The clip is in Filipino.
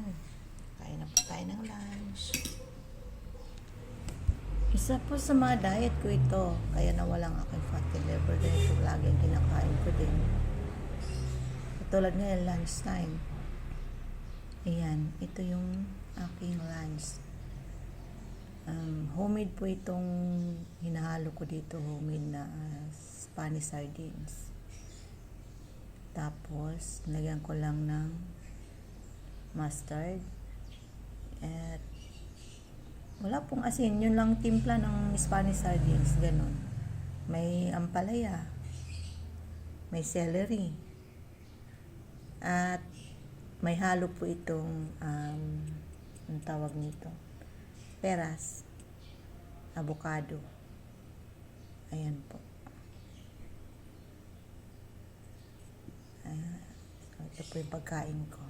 Ayan. Kain na po tayo ng lunch. Isa po sa mga diet ko ito. Kaya nawalang aking fatty liver din ito. Laging kinakain ko din. Katulad ngayon, lunch time. Ayan. Ito yung aking lunch. Um, homemade po itong hinahalo ko dito. Homemade na uh, Spanish sardines. Tapos, nilagyan ko lang ng mustard. At wala pong asin. Yun lang timpla ng Spanish sardines. Ganon. May ampalaya. May celery. At may halo po itong um, ang tawag nito. Peras. Avocado. Ayan po. So, ito po yung pagkain ko.